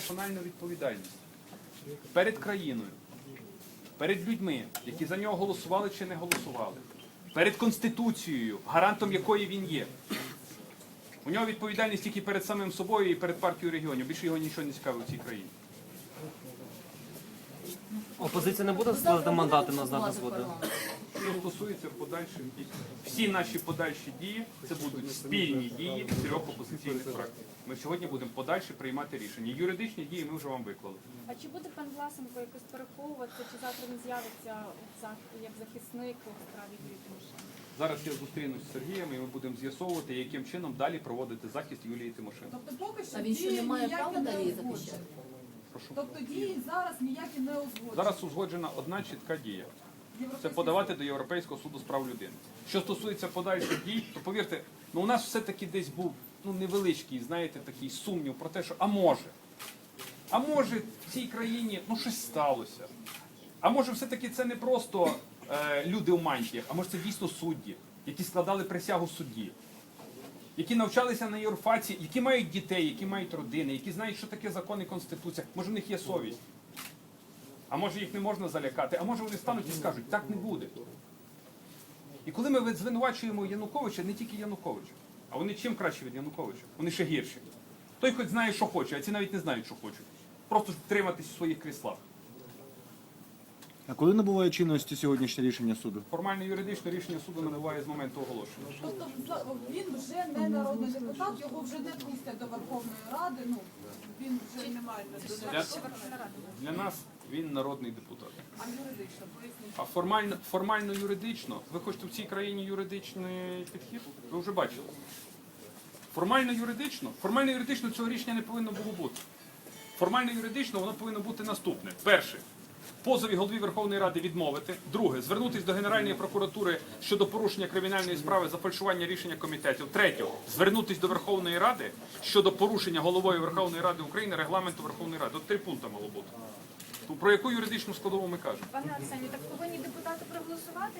персональну відповідальність перед країною, перед людьми, які за нього голосували чи не голосували, перед Конституцією, гарантом якої він є. У нього відповідальність тільки перед самим собою і перед партією регіонів. Більше його нічого не цікавить в цій країні. Опозиція не буде складати мандати на знак згоди? Що стосується подальших дій, всі наші подальші дії це будуть спільні дії трьох опозиційних фракцій. Ми сьогодні будемо подальше приймати рішення. Юридичні дії ми вже вам виклали. А чи буде пан Власенко якось переховуватися, чи завтра він з'явиться як захисник у справі Юрія Тимошенко? Зараз я зустрінусь з Сергієм і ми будемо з'ясовувати, яким чином далі проводити захист Юлії Тимошенко. Тобто поки що А він що не має права далі захищати? Прошу. Тобто дії зараз ніякі не узгоджені. Зараз узгоджена одна чітка дія. Це подавати до Європейського суду з прав людини. Що стосується подальших дій, то повірте, ну у нас все-таки десь був ну невеличкий, знаєте, такий сумнів про те, що а може, а може в цій країні ну щось сталося. А може, все-таки це не просто е, люди у мантіях, а може це дійсно судді, які складали присягу судді, які навчалися на юрфаці, які мають дітей, які мають родини, які знають, що таке закон і конституція. Може, в них є совість. А може їх не можна залякати, а може вони стануть і скажуть, так не буде. І коли ми звинувачуємо Януковича, не тільки Януковича, а вони чим краще від Януковича? Вони ще гірші. Той хоч знає, що хоче, а ці навіть не знають, що хочуть. Просто триматись у своїх кріслах. А коли набуває чинності сьогоднішнє рішення суду? Формально юридичне рішення суду набуває з моменту оголошення. Тобто він вже не народний депутат, його вже не пустять до Верховної Ради. Ну він вже не має Для, для нас він народний депутат. а юридично. А формально, формально юридично, ви хочете в цій країні юридичний підхід? Ви вже бачили. Формально юридично, формально юридично цього рішення не повинно було бути. Формально юридично воно повинно бути наступне. Перше. Позові голові Верховної Ради відмовити. Друге, звернутися до Генеральної прокуратури щодо порушення кримінальної справи за фальшування рішення комітетів. Третє, звернутися до Верховної Ради щодо порушення головою Верховної Ради України регламенту Верховної Ради. От три пункти мало бути. Про яку юридичну складову ми кажемо? Пане Арсені, так повинні депутати проголосувати,